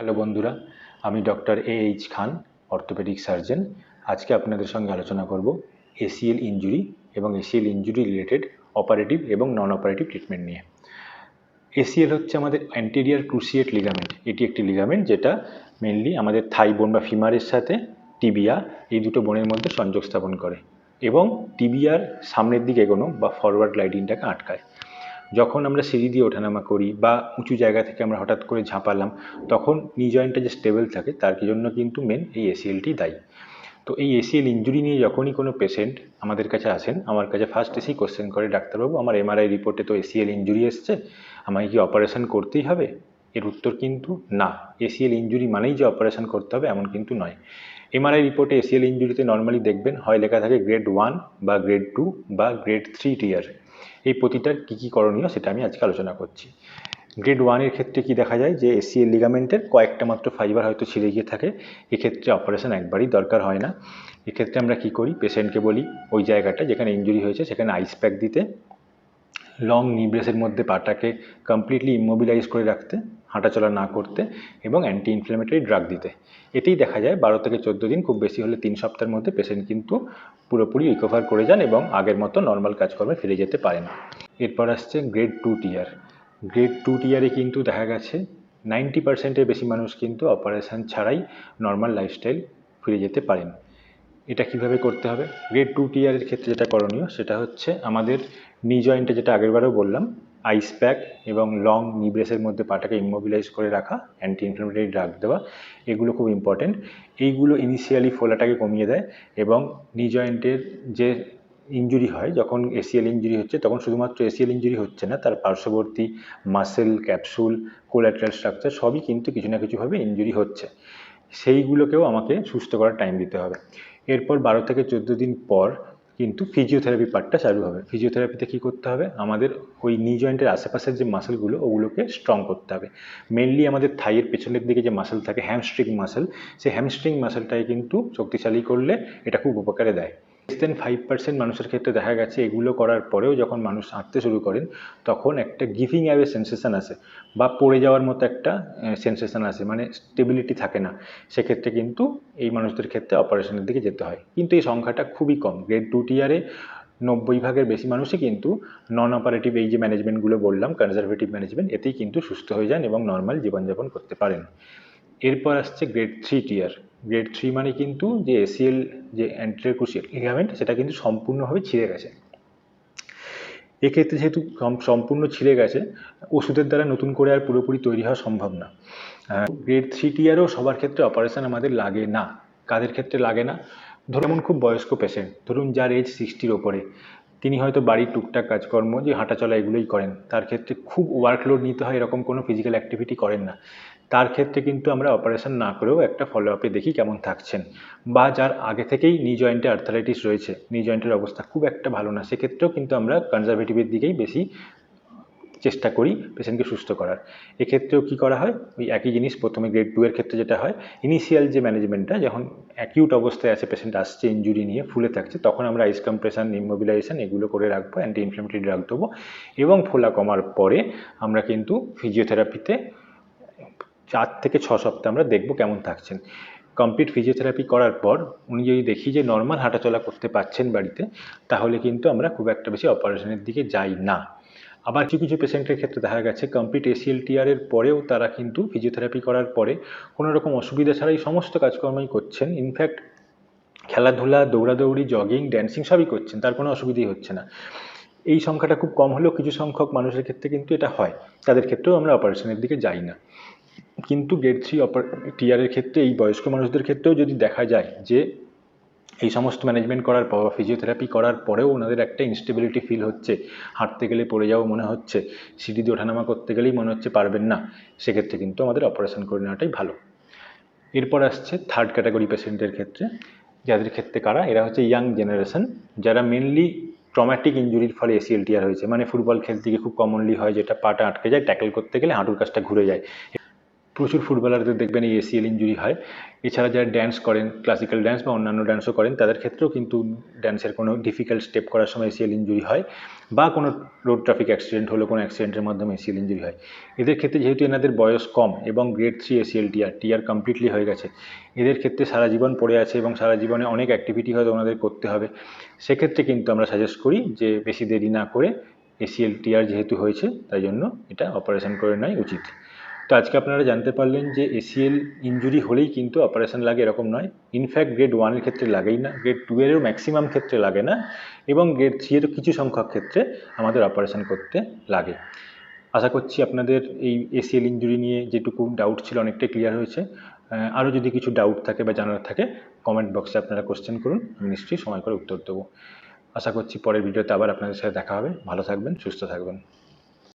Hello বন্ধুরা, আমি doctor A H Khan, orthopaedic surgeon. আজকে আপনাদের সঙ্গে আলোচনা করব এসিএল ইনজুরি এবং এসিএল ইনজুরি রিলেটেড অপারেটিভ এবং নন অপারেটিভ ট্রিটমেন্ট নিয়ে। এসিএল হচ্ছে আমাদের অ্যান্টেরিয়ার ক্রুসিয়েট লিগামেন্ট এটি একটি লিগামেন্ট যেটা মেনলি আমাদের থাই বোন বা ফিমারের সাথে টিবিয়া এই দুটো বোনের মধ্যে সংযোগ স্থাপন করে এবং টিবিয়ার সামনের দিকে এগোনো বা ফরওয়ার্ড গ্লাইডিংটাকে আটকায়। যখন আমরা সিঁড়ি দিয়ে ওঠানামা করি বা উঁচু জায়গা থেকে আমরা হঠাৎ করে ঝাঁপালাম, তখন নি জয়েন্টটা যে স্টেবল থাকে, তার জন্য কিন্তু মেন এই এসিএলটি দায়ী। তো এই এসিএল ইঞ্জুরি নিয়ে যখনই কোনো পেশেন্ট আমাদের কাছে আসেন, আমার কাছে ফার্স্ট এসেই কোশ্চেন করে, ডাক্তারবাবু, আমার এমআরআই রিপোর্টে তো এসিএল ইঞ্জুরি এসছে আমাকে কি অপারেশন করতেই হবে? এর উত্তর কিন্তু না। এসিএল ইঞ্জুরি মানেই যে অপারেশন করতে হবে এমন কিন্তু নয়। এমআরআই রিপোর্টে এসিএল ইঞ্জুরিতে নর্মালি দেখবেন, হয় লেখা থাকে গ্রেড ওয়ান বা গ্রেড টু বা গ্রেড থ্রি টিয়ার এই প্রতিটার কী কী করণীয় সেটা আমি আজকে আলোচনা করছি। গ্রেড ওয়ানের ক্ষেত্রে কি দেখা যায়? যে এসিএল লিগামেন্টের কয়েকটা মাত্র ফাইবার হয়তো ছিঁড়ে গিয়ে থাকে। এক্ষেত্রে অপারেশন একবারই দরকার হয় না। এক্ষেত্রে আমরা কি করি? পেশেন্টকে বলি, ওই জায়গাটা যেখানে ইঞ্জুরি হয়েছে, সেখানে আইস প্যাক দিতে। লং নিব্রেসের মধ্যে পাটাকে কমপ্লিটলি ইমোবিলাইজ করে রাখতে। হাঁটাচলা না করতে এবং অ্যান্টি ইনফ্ল্যামেটরি ড্রাগ দিতে। এতেই দেখা যায় বারো থেকে চোদ্দ দিন খুব বেশি হলে তিন সপ্তাহের মধ্যে পেশেন্ট কিন্তু পুরোপুরি রিকভার করে যান এবং আগের মতো নর্মাল কাজকর্মে ফিরে যেতে পারেন। এরপর আসছে grade two tear grade two টিয়ারে কিন্তু দেখা গেছে নাইনটি পার্সেন্টের বেশি মানুষ কিন্তু অপারেশন ছাড়াই নর্মাল লাইফস্টাইল ফিরে যেতে পারেন। এটা কীভাবে করতে হবে? গ্রেড টু টিয়ারের ক্ষেত্রে যেটা করণীয় সেটা হচ্ছে আমাদের নি জয়েন্টে যেটা আগেরবারও বললাম আইস প্যাক এবং লং নি ব্রেসের মধ্যে পাটাকে ইমোবিলাইজ করে রাখা অ্যান্টি ইনফ্লামেটরি ড্রাগ দেওয়া, এগুলো খুব ইম্পর্টেন্ট এইগুলো ইনিশিয়ালি ফোলাটাকে কমিয়ে দেয় এবং নি জয়েন্টের যে ইঞ্জুরি হয়, যখন এসিএল ইঞ্জুরি হচ্ছে, তখন শুধুমাত্র এসিএল ইঞ্জুরি হচ্ছে না, তার পার্শ্ববর্তী মাসেল ক্যাপসুল কোলাট্রাল স্ট্রাকচার সবই কিন্তু কিছু না কিছুভাবে ইঞ্জুরি হচ্ছে। সেইগুলোকেও আমাকে সুস্থ করার টাইম দিতে হবে। এরপর বারো থেকে চোদ্দ দিন পর কিন্তু ফিজিওথেরাপি পার্টটা চালু হবে। ফিজিওথেরাপিতে কী করতে হবে? আমাদের ওই নি জয়েন্টের আশেপাশের যে মাসেলগুলো ওগুলোকে স্ট্রং করতে হবে। মেনলি আমাদের থাইয়ের পেছনের দিকে যে মাসেল থাকে হ্যামস্ট্রিং মাসেল সেই হ্যামস্ট্রিং মাসেলটাকে কিন্তু শক্তিশালী করলে এটা খুব উপকারে দেয়। দেন ফাইভ পার্সেন্ট মানুষের ক্ষেত্রে দেখা গেছে এগুলো করার পরেও যখন মানুষ হাঁটতে শুরু করেন, তখন একটা গিভিং অ্যাওয়ে সেন্সেশন আসে বা পড়ে যাওয়ার মতো একটা সেন্সেশন আসে মানে স্টেবিলিটি থাকে না। সেক্ষেত্রে কিন্তু এই মানুষদের ক্ষেত্রে অপারেশনের দিকে যেতে হয়। কিন্তু এই সংখ্যাটা খুবই কম। গ্রেড টু টিয়ারে নব্বই ভাগের বেশি মানুষই কিন্তু নন অপারেটিভ এই যে ম্যানেজমেন্টগুলো বললাম কনজারভেটিভ ম্যানেজমেন্ট এতেই কিন্তু সুস্থ হয়ে যান এবং নর্মাল জীবনযাপন করতে পারেন। এরপর আসছে grade three tear grade three মানে কিন্তু যে এসিএল যে অ্যান্টিরিয়র ক্রুশিয়াল লিগামেন্ট সেটা কিন্তু সম্পূর্ণভাবে ছিঁড়ে গেছে। এক্ষেত্রে যেহেতু সম্পূর্ণ ছিঁড়ে গেছে, ওষুধের দ্বারা নতুন করে আর পুরোপুরি তৈরি হওয়া সম্ভব না। গ্রেড থ্রি টিয়ারও সবার ক্ষেত্রে অপারেশন আমাদের লাগে না। কাদের ক্ষেত্রে লাগে না? ধরুন খুব বয়স্ক পেশেন্ট ধরুন, যার এজ সিক্সটির ওপরে। তিনি হয়তো বাড়ির টুকটাক কাজকর্ম, যে হাঁটাচলা এগুলোই করেন, তার ক্ষেত্রে খুব ওয়ার্কলোড নিতে হয়, এরকম কোনো ফিজিক্যাল অ্যাক্টিভিটি করেন না। তার ক্ষেত্রে কিন্তু আমরা অপারেশন না করেও একটা ফলো আপে দেখি কেমন থাকছেন। বা যার আগে থেকেই নি জয়েন্টে আর্থারাইটিস রয়েছে নি জয়েন্টের অবস্থা খুব একটা ভালো না, সেক্ষেত্রেও কিন্তু আমরা কনজারভেটিভের দিকেই বেশি চেষ্টা করি পেশেন্টকে সুস্থ করার। এক্ষেত্রেও কী করা হয়? ওই একই জিনিস প্রথমে গ্রেড টু এর ক্ষেত্রে যেটা হয় ইনিশিয়াল যে ম্যানেজমেন্টটা যখন অ্যাকিউট অবস্থায় আছে পেশেন্ট আসছে ইঞ্জুরি নিয়ে ফুলে থাকছে, তখন আমরা আইস কম্প্রেশন ইমোবিলাইজেশন এগুলো করে রাখব অ্যান্টি ইনফ্লামেটরি ড্রাগ দেবো এবং ফোলা কমার পরে আমরা কিন্তু ফিজিওথেরাপিতে চার থেকে ছ সপ্তাহ আমরা দেখব কেমন থাকছেন। কমপ্লিট ফিজিওথেরাপি করার পর উনি যদি দেখি যে নর্মাল হাঁটাচলা করতে পারছেন বাড়িতে, তাহলে কিন্তু আমরা খুব একটা বেশি অপারেশনের দিকে যাই না। আবার কিছু কিছু পেশেন্টের ক্ষেত্রে দেখা গেছে কমপ্লিট এসিএল পরেও তারা কিন্তু ফিজিওথেরাপি করার পরে কোনো রকম অসুবিধা ছাড়াই সমস্ত কাজকর্মই করছেন। ইনফ্যাক্ট খেলাধুলা, দৌড়াদৌড়ি জগিং ড্যান্সিং সবই করছেন, তার কোনো অসুবিধাই হচ্ছে না। এই সংখ্যাটা খুব কম হলেও কিছু সংখ্যক মানুষের ক্ষেত্রে কিন্তু এটা হয়। তাদের ক্ষেত্রেও আমরা অপারেশনের দিকে যাই না। কিন্তু গ্রেড থ্রি অপার টিআরের ক্ষেত্রে, এই বয়স্ক মানুষদের ক্ষেত্রেও যদি দেখা যায় যে এই সমস্ত ম্যানেজমেন্ট করার পর ফিজিওথেরাপি করার পরেও ওনাদের একটা ইনস্টেবিলিটি ফিল হচ্ছে। হাঁটতে গেলে পড়ে যাওয়া মনে হচ্ছে। সিঁড়ি দিয়ে ওঠানামা করতে গেলেই মনে হচ্ছে পারবেন না। সেক্ষেত্রে কিন্তু আমাদের অপারেশন করে নেওয়াটাই ভালো। এরপর আসছে থার্ড ক্যাটাগরি পেশেন্টের ক্ষেত্রে। যাদের ক্ষেত্রে কারা? এরা হচ্ছে ইয়াং জেনারেশন যারা মেনলি ট্রমাটিক ইঞ্জুরির ফলে এসিএল টিয়ার হয়েছে। মানে ফুটবল খেলতে গিয়ে খুব কমনলি হয় যেটা পাটা আটকে যায় ট্যাকেল করতে গেলে হাঁটুর কাছটা ঘুরে যায়। প্রচুর ফুটবলারদের দেখবেন এই এসিএল ইঞ্জুরি হয়। এছাড়া যারা ড্যান্স করেন ক্লাসিক্যাল ড্যান্স বা অন্যান্য ড্যান্সও করেন, তাদের ক্ষেত্রেও কিন্তু ড্যান্সের কোনো ডিফিকাল্ট স্টেপ করার সময় এসিএল ইঞ্জুরি হয় বা কোনো রোড ট্রাফিক অ্যাক্সিডেন্ট হলো কোনো অ্যাক্সিডেন্টের মাধ্যমে এসিএল ইঞ্জুরি হয়। এদের ক্ষেত্রে যেহেতু এনাদের বয়স কম এবং grade three ACL tear tear completely হয়ে গেছে, এদের ক্ষেত্রে সারা জীবন পড়ে আছে এবং সারা জীবনে অনেক অ্যাক্টিভিটি হয়তো ওনাদের করতে হবে। সেক্ষেত্রে কিন্তু আমরা সাজেস্ট করি যে বেশি দেরি না করে এসিএল টিআর যেহেতু হয়েছে, তাই জন্য এটা অপারেশন করে নেওয়াই উচিত। তো আজকে আপনারা জানতে পারলেন যে এসিএল ইঞ্জুরি হলেই কিন্তু অপারেশন লাগে এরকম নয়। ইনফ্যাক্ট গ্রেড ওয়ানের ক্ষেত্রে লাগেই না। গ্রেড টু এরও ম্যাক্সিমাম ক্ষেত্রে লাগে না এবং গ্রেড থ্রি এরও কিছু সংখ্যক ক্ষেত্রে আমাদের অপারেশন করতে লাগে। আশা করছি আপনাদের এই এসিএল ইঞ্জুরি নিয়ে যেটুকু ডাউট ছিল অনেকটাই ক্লিয়ার হয়েছে। আরও যদি কিছু ডাউট থাকে বা জানার থাকে কমেন্ট বক্সে আপনারা কোশ্চেন করুন, আমি নিশ্চয়ই সময় করে উত্তর দেবো। আশা করছি পরের ভিডিওতে আবার আপনাদের সাথে দেখা হবে। ভালো থাকবেন, সুস্থ থাকবেন।